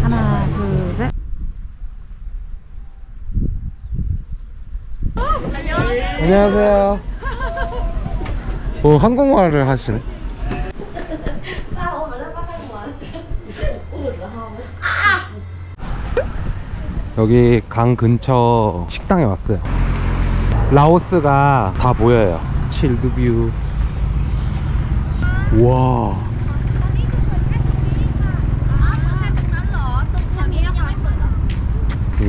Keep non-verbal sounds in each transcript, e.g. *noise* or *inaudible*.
하나, 둘, 셋. 안녕하세요. 오, 한국말을 하시네. 여기 강 근처 식당에 왔어요. 라오스가 다 보여요. 칠드뷰. 와.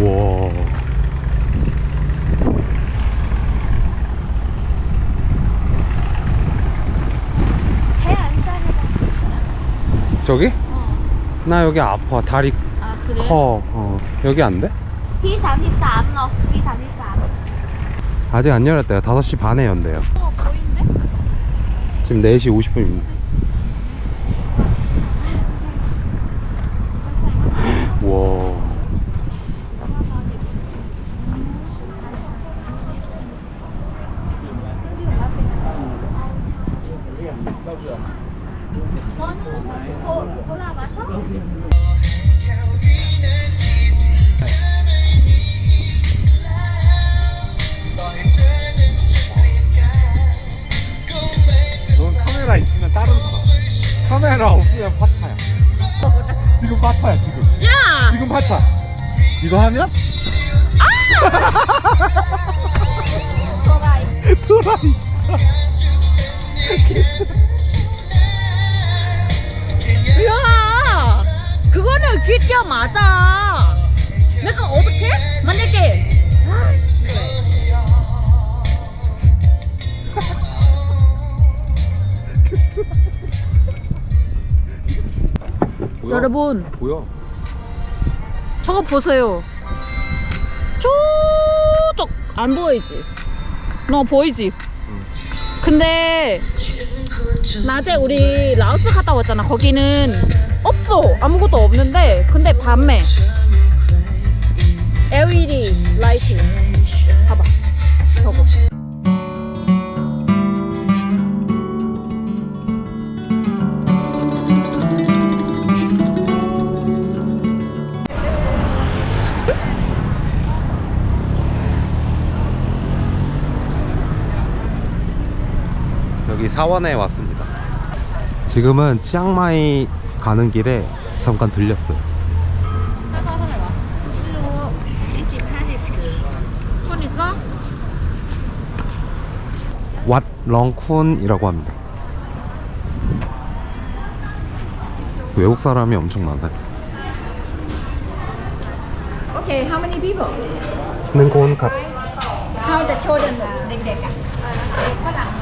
와. 저기? 나 여기 아파. 다리 아 그래? 커. 어. 여기 안 돼? P 33 너. P 33 아직 안 열었대요. 5시 반에 연대요. 어 보이는데? 지금 4시 50분입니다. 도라이 도라이 진짜. 야! 그거는 기자 맞아. 내가 어떻게? 만약에 아씨. 뭐야? 여러분 뭐야? 저거 보세요. 저쪽 안 보이지? 너 보이지? 근데 낮에 우리 라오스 갔다 왔잖아. 거기는 없어. 아무것도 없는데 근데 밤에 LED 라이팅 사원에 왔습니다. 지금은 치앙마이 가는 길에 잠깐 들렸어요. 손 있어? 왓 렁쿤이라고 합니다. 외국 사람이 엄청 많아요. Okay how many people? 능콘 갓 How the children เด็กๆอ่ะเด็กฝรั่งเข้ากัน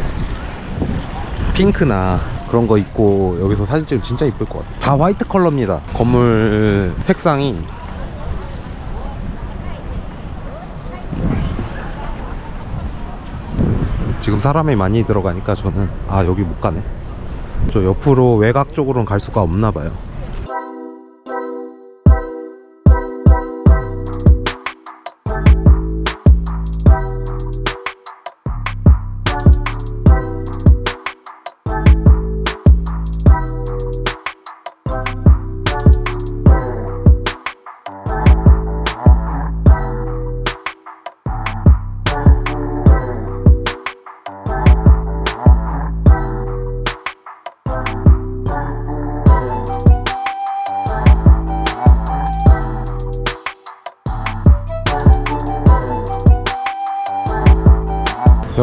핑크나 그런 거 입고 여기서 사진 찍으면 진짜 이쁠 것 같아. 다 화이트 컬러입니다. 건물 색상이 지금 사람이 많이 들어가니까 저는 아 여기 못 가네 저 옆으로 외곽 쪽으로는 갈 수가 없나 봐요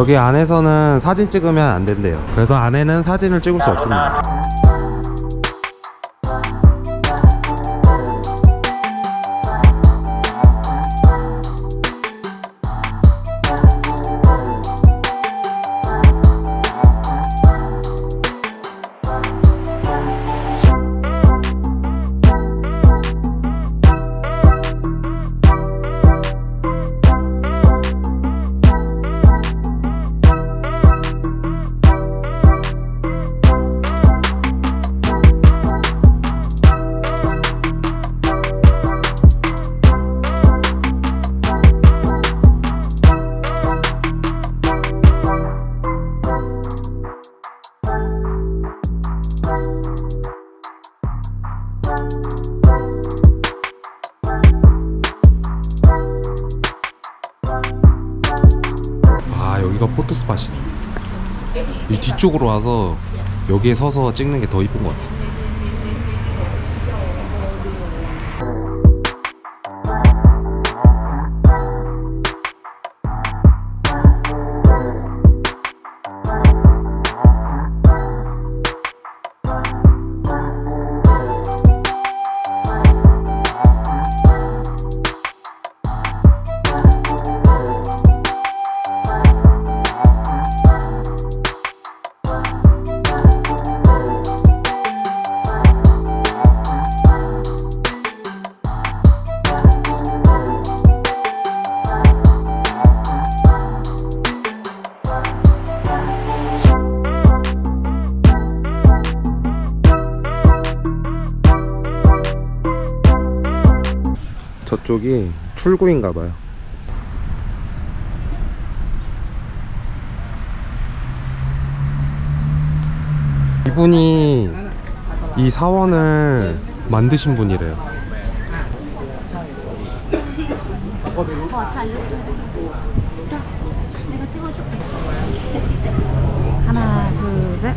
여기 안에서는 사진 찍으면 안 된대요. 그래서 안에는 사진을 찍을 수 없습니다 여기가 포토 스팟이네. 이 뒤쪽으로 와서 여기에 서서 찍는 게 더 이쁜 것 같아 저쪽이 출구인가 봐요 이분이 이 사원을 만드신 분이래요 하나, 둘, 셋.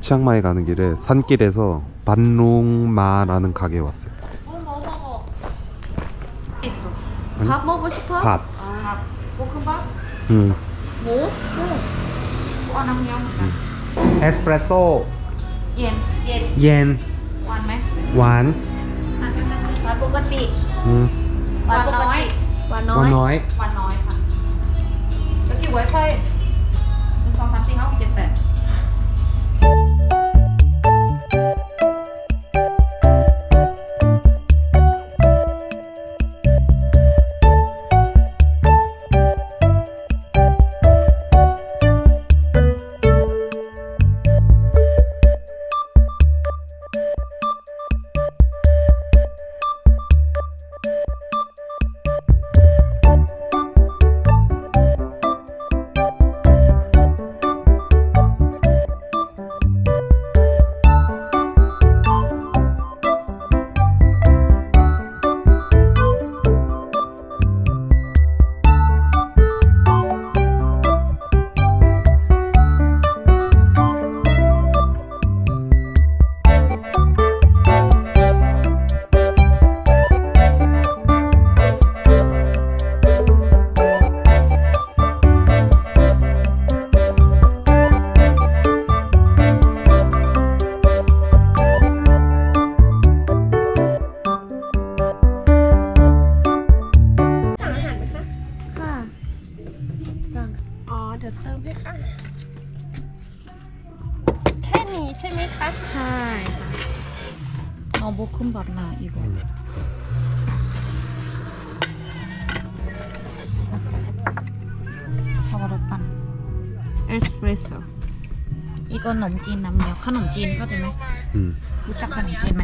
치앙마이 가는 길에 산길에서 반롱마라는 가게에 왔어요 뭐 먹어? 있어. 밥 먹고 싶어? 밥 아, 볶음밥? 음. 뭐? 와, 남영. 에스프레소 เย็น 예. เย็น หวานไหม หวาน หวานปกติ อืม หวานปกติหวานน้ ห อ วาน ย น้อย หวานน้อยค่ะ แล้วกี่ไว้ไพ่หนึ่งสองสามสี่ห้าหกเจ็ดแปด 너 볶음밥 나 이거 저거로 빤 에스프레소 이건 ขนมจีนน้ำเงี้ยวขนมจีนเข้าใจไหม อืม รู้จักขนมจีนไหม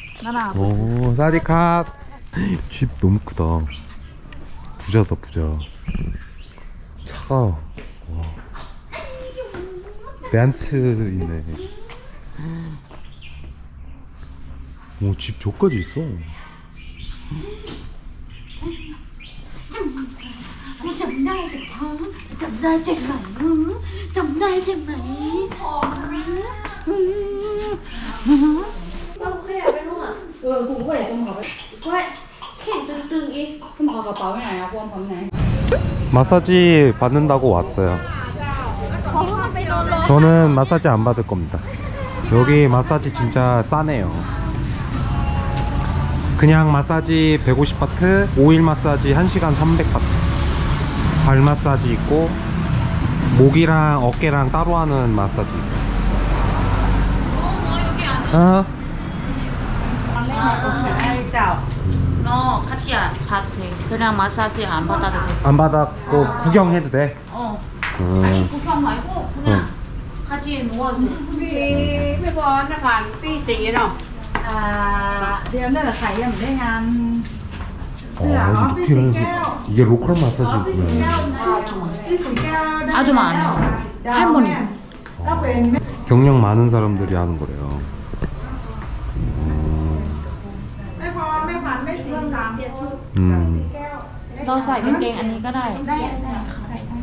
나나. 오, 사디캅. 집 너무 크다. 부자다, 부자. 차가워. 와. 벤츠 있네. 오, 집 저까지 있어. 좀 나지 마, 좀 나지 마, 좀 나지 마. 음, 음. ไหมจำได้ใช่ไหมอืมอืม ก็ขยับไปนู่นอ่ะเออกูก็เลยต้องขอไปก็แข็งตึงๆอีกคุณขอกระเป๋าไปไหนอ่ะพวงผมไหน 마사지 받는다고 왔어요. เพราะว่ามันไปโดนรถ 저는 마사지 안 받을 겁니다. 여기 마사지 진짜 싸네요. 그냥 마사지 150바트, 오일 마사지 1시간 300바트. 발 마사지 있고, 목이랑 어깨랑 따로 하는 마사지. 아, 너 같이 안 자도 돼. 그냥 마사지 안 받아도 돼. 안 받았고 구경해도 돼. 어. 음. 아니 구경 말고 그냥 같이 누워도 돼. พี่พี่บอลนะผ่านปีสีเนาะ อ่าเดี๋ยวนั่นแหละค่ะยังไม่ได้งาน 어, 이렇게 이게 로컬 마사지구나. แก้วอ่าพี่สิงแก้วได้ 아주 많아요. 할머니. ก็เป็นแม่ 경력 많은 사람들이 하는 거래요. แม่ผันแม่สีสาม 음. แก้ว 너ใส่กางเกงอันนี้ก็ได้ ได้ได้ใส่ได้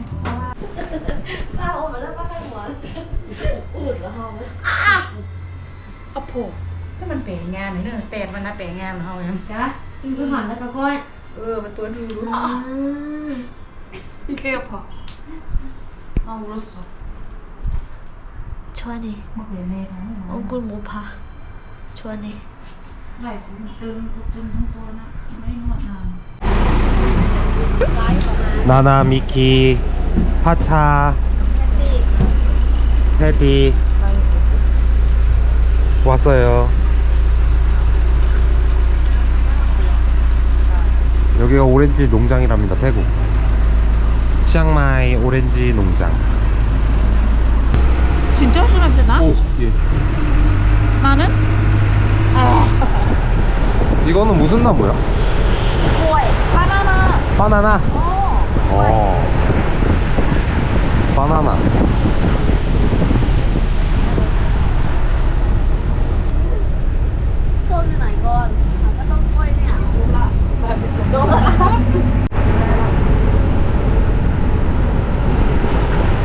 เอาโผล่ ถ้ามันเปลี่ยนงานหน่อยเนอะแต่มันนะเปลี่ยนงานเขายัง จ้ะคุณคือหันแล้วก็ก้อย เออมันตัวดูรู้พี่เคบพอ 아 울었어. 초안해 มาเปลี่ยนเมย์ทั้งหมด 얼굴 못 봐. 초안해. ไหล่กูตึงกูตึงทั้งตัวนะไม่ได้นวดนาน 나나 미키 파차 테디 왔어요 여기가 오렌지 농장이랍니다 태국 치앙마이 오렌지 농장 진짜 술 냄새 나? 오, 예. 나는? 이거는 무슨 나무야? 바나나. 바나나? 어. 바나나.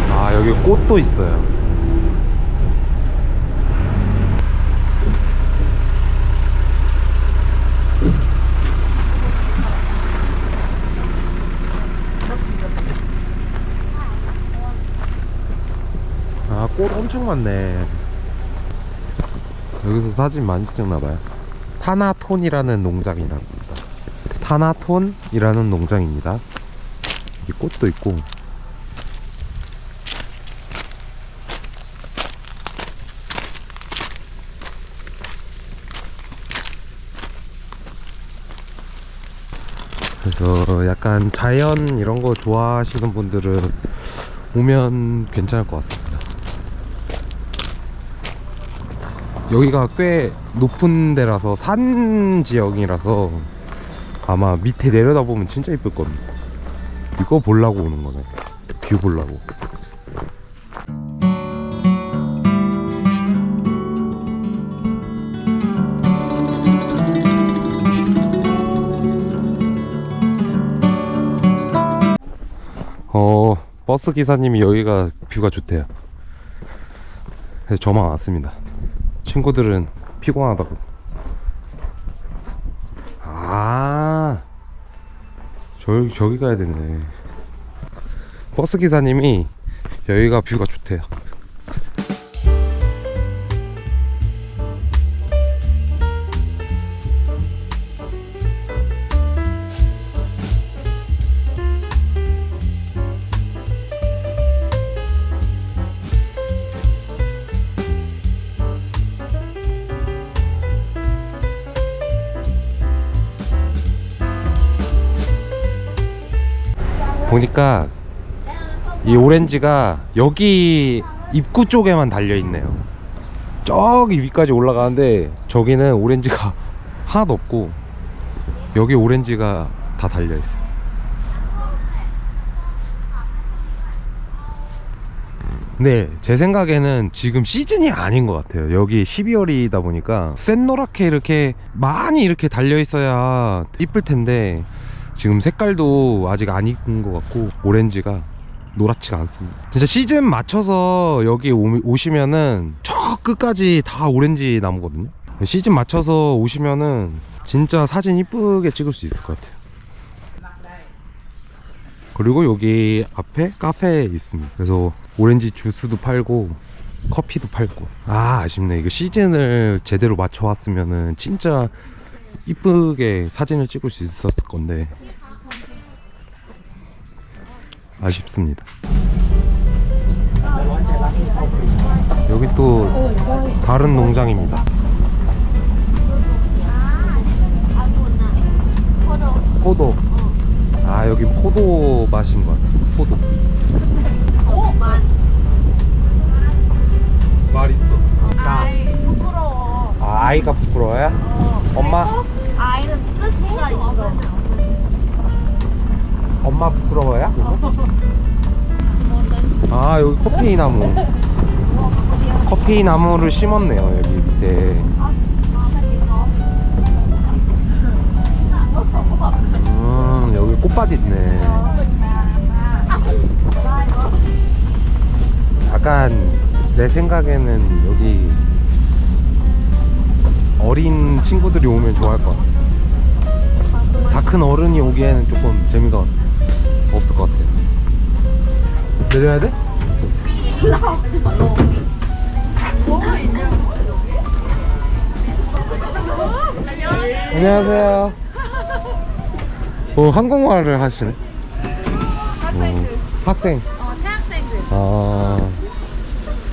아, 여기 꽃도 있어요. 아, 꽃 엄청 많네. 여기서 사진 많이 찍나봐요. 타나톤이라는 농장이랍니다. 타나톤이라는 농장입니다. 여기 꽃도 있고. 그래서 약간 자연 이런 거 좋아하시는 분들은 오면 괜찮을 것 같습니다. 여기가 꽤 높은 데라서 산 지역이라서 아마 밑에 내려다보면 진짜 이쁠 겁니다. 이거 보려고 오는 거네. 뷰 보려고. 어, 버스 기사님이 여기가 뷰가 좋대요. 그래서 저만 왔습니다. 친구들은 피곤하다고. 아, 저, 저기 가야 되네. 버스 기사님이 여기가 뷰가 좋대요. 보니까 이 오렌지가 여기 입구 쪽에만 달려 있네요. 저기 위까지 올라가는데 저기는 오렌지가 *laughs* 하나도 없고 여기 오렌지가 다 달려 있어요. 네, 제 생각에는 지금 시즌이 아닌 것 같아요. 여기 12월이다 보니까 센노랗게 이렇게 많이 이렇게 달려 있어야 이쁠 텐데 지금 색깔도 아직 안 익은 것 같고 오렌지가 노랗지가 않습니다. 진짜 시즌 맞춰서 여기 오, 오시면은 저 끝까지 다 오렌지 나무거든요. 시즌 맞춰서 오시면은 진짜 사진 이쁘게 찍을 수 있을 것 같아요. 그리고 여기 앞에 카페 있습니다. 그래서 오렌지 주스도 팔고 커피도 팔고. 아 아쉽네. 이거 시즌을 제대로 맞춰 왔으면은 진짜 이쁘게 사진을 찍을 수 있었을 건데 아쉽습니다. 여기 또 다른 농장입니다. 포도. 아 여기 포도 맛인 것 같아 포도. 말 있어. 아이 부끄러워 아 아이가 부끄러워요? 엄마? 뜻이가 있어 엄마 부끄러워요? 아 여기 커피 나무. 커피 나무를 심었네요 여기 밑에. 음 여기 꽃밭 있네. 약간 내 생각에는 여기 어린 친구들이 오면 좋아할 것 같아 다 큰 어른이 오기에는 조금 재미가 없을 것 같아요. 내려야 돼? 안녕하세요. 어, 한국말을 하시네? 학생 학생. 어 대학생들. 아.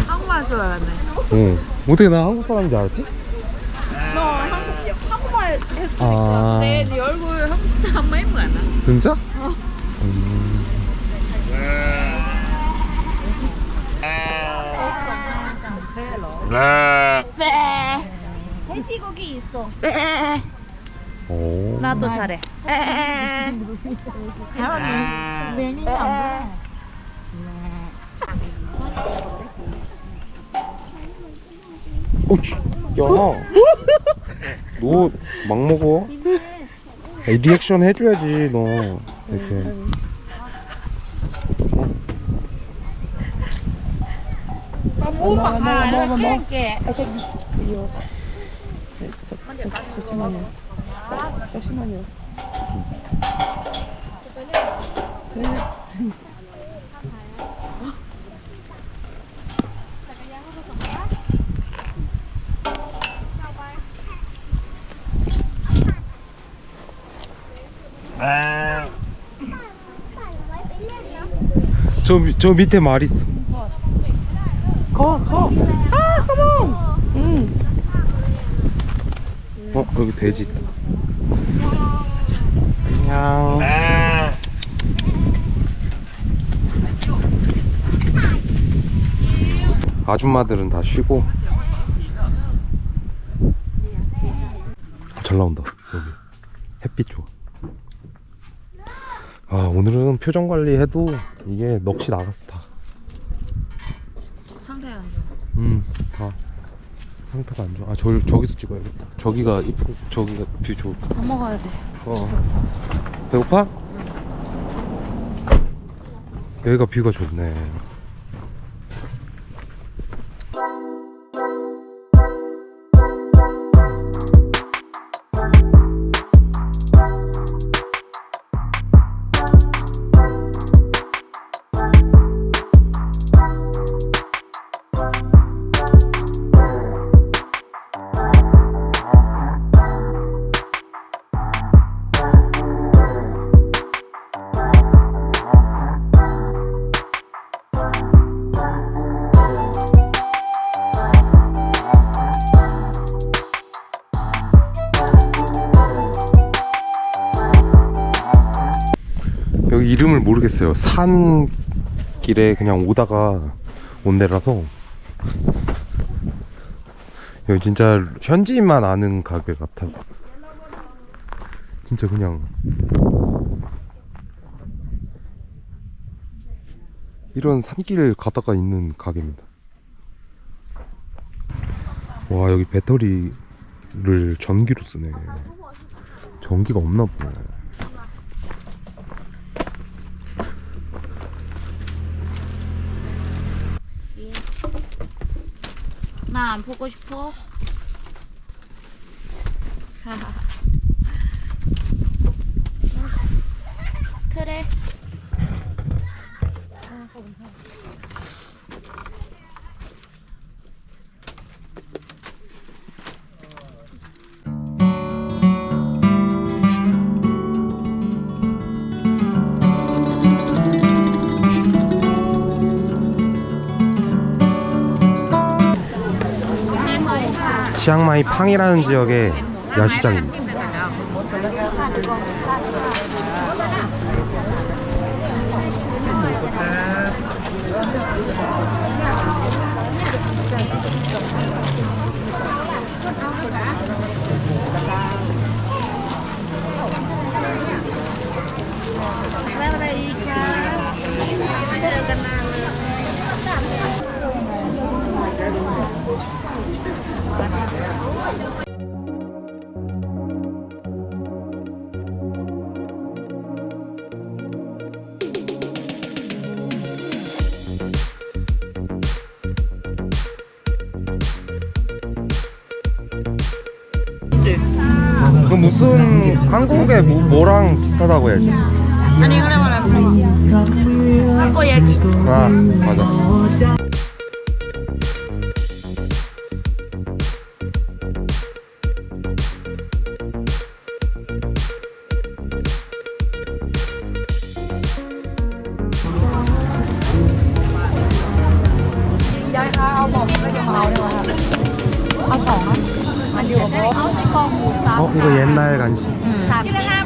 한국말 줄 알았네. 어. 어떻게 나 한국 사람인 줄 알았지? 했으니까 아. 내, 네 얼굴 한국 사람 많이 많아 진짜? 음. 네 돼지고기 있어 오. 나도 잘해 잘하네 메뉴 안 오치. 야. *laughs* 너 막 먹어? 야, 리액션 해줘야지 너 이렇게. 뭐 아, 이렇게 저, 미- 저 밑에 말 있어. 어 여기 돼지 있다. 안녕. 아줌마들은 다 쉬고 잘 나온다 여기 햇빛 좋아. 아 오늘은 표정 관리해도 이게 넋이 나갔어 다. 상태 안 좋아. 음, 다 상태가 안 좋아. 아, 저 저기서 찍어야겠다. 저기가 이쁘, 저기가 뷰 좋을 것 같아. 밥 먹어야 돼. 어. 배고파? 여기가 뷰가 좋네. 여기 이름을 모르겠어요. 산 길에 그냥 오다가 온 데라서 여기 진짜 현지인만 아는 가게 같아. 진짜 그냥 이런 산길 가다가 있는 가게입니다. 와 여기 배터리를 전기로 쓰네. 전기가 없나 보네. 엄마 안 보고 싶어? *laughs* 그래. 치앙마이 팡이라는 지역의 야시장입니다. 비슷하다고 해야지? 아니 그래 말해 한거 얘기 아 맞아. 어 이거 옛날 간식. ชิ้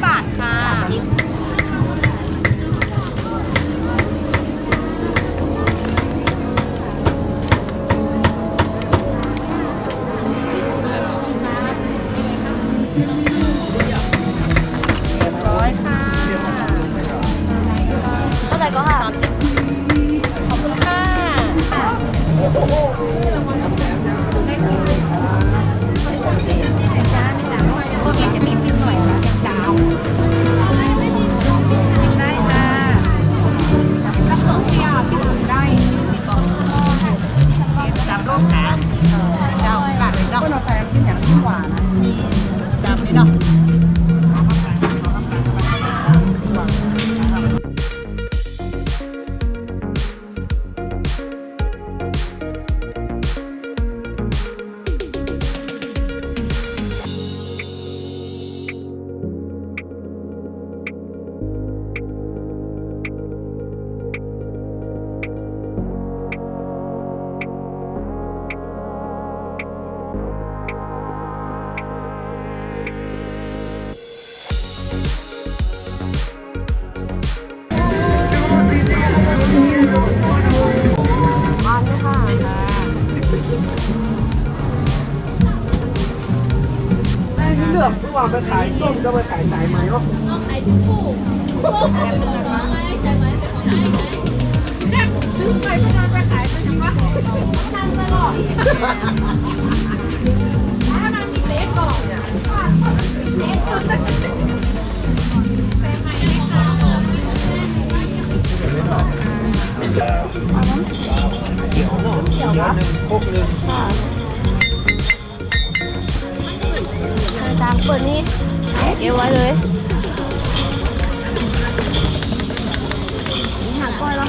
ร้อยค่ะ เท่าไหร่ก็ค่ะ สามสิบขอบคุณค่ะ voilà. voilà. จางเปิดนี่เก็บไว้เลย